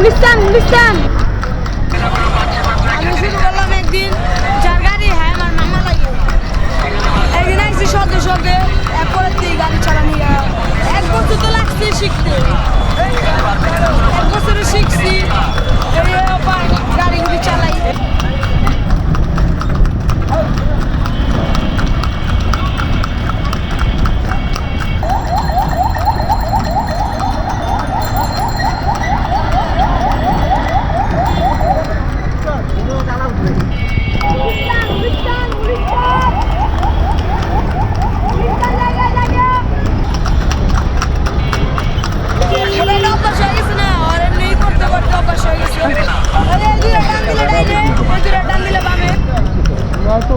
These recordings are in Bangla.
গুলিস্তান গুলিস্তান আমি শুরু করলাম একদিন যার গাড়ি হ্যাঁ আমার মামা লাগে একদিন আসছি সদ্য সদ্যে এরপরের দিয়ে গাড়ি চালানি এক বছর তো লাগছে শিখতে এক বছরে শিখছি গাড়িগুলি চালাই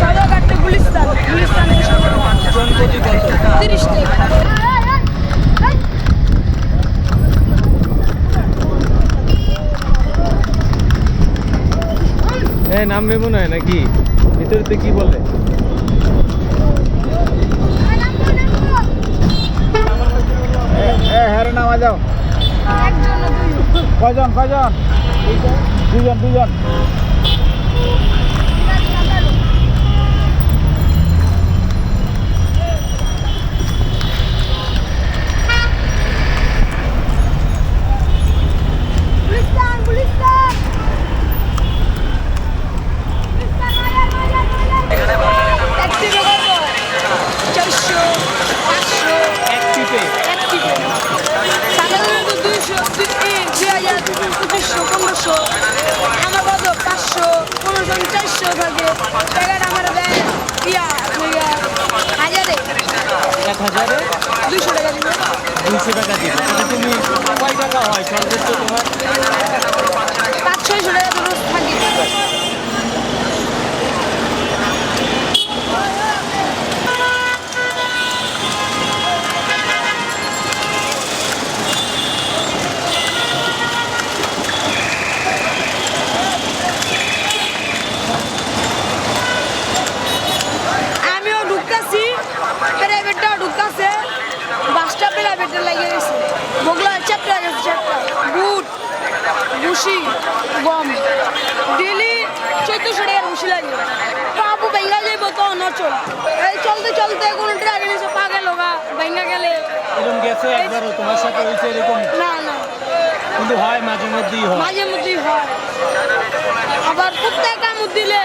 চলো একটা গুলিস্তান গুলিস্তান তিরিশ টাকা এ নামবে মনে হয় নাকি? ভিতরেতে কি বলে? হ্যাঁ নামা যাও কয়জন কয়জন? দুজন দুজন গুলিস্তান গুলিস্তান গুলিস্তান মায়ার মায়ার মায়ার এক টিপে কত চারশো পাঁচশো এক টিপে এক টিপে সাধারণত দুইশো দুই এই, দুই হাজার পঁচিশশো পনেরোশো আমার কত পাঁচশো পনেরোশো চারশো থাকে টাকাটা আমার দেয় ইয়া ইয়া, হাজারে এক হাজারে দুইশো টাকা দিবে দুইশো টাকা দিবে। তুমি কয় টাকা হয়? সর্বোচ্চ তোমার? পাঁচ ছয়শো টাকা বাসটা প্রাইভেটের লাগিয়ে গেছে বগলা চ্যাপটা গেছে চ্যাপটা বুট ভুসি গম। ডেলি চোদ্দশো টাকার ভুসি লাগে। বাবু ভেঙ্গা যাইব তো নচল এই চলতে চলতে কোনো ড্রাগন এসে পা গেল গা ভেঙ্গা গেলে। এরকম গেছে একবারও তোমার সাথে হয়েছে এরকম? না না। কিন্তু হয় মাঝে মধ্যেই হয়। মাঝে মধ্যেই হয়। আবার প্রত্যেক কামড় দিলে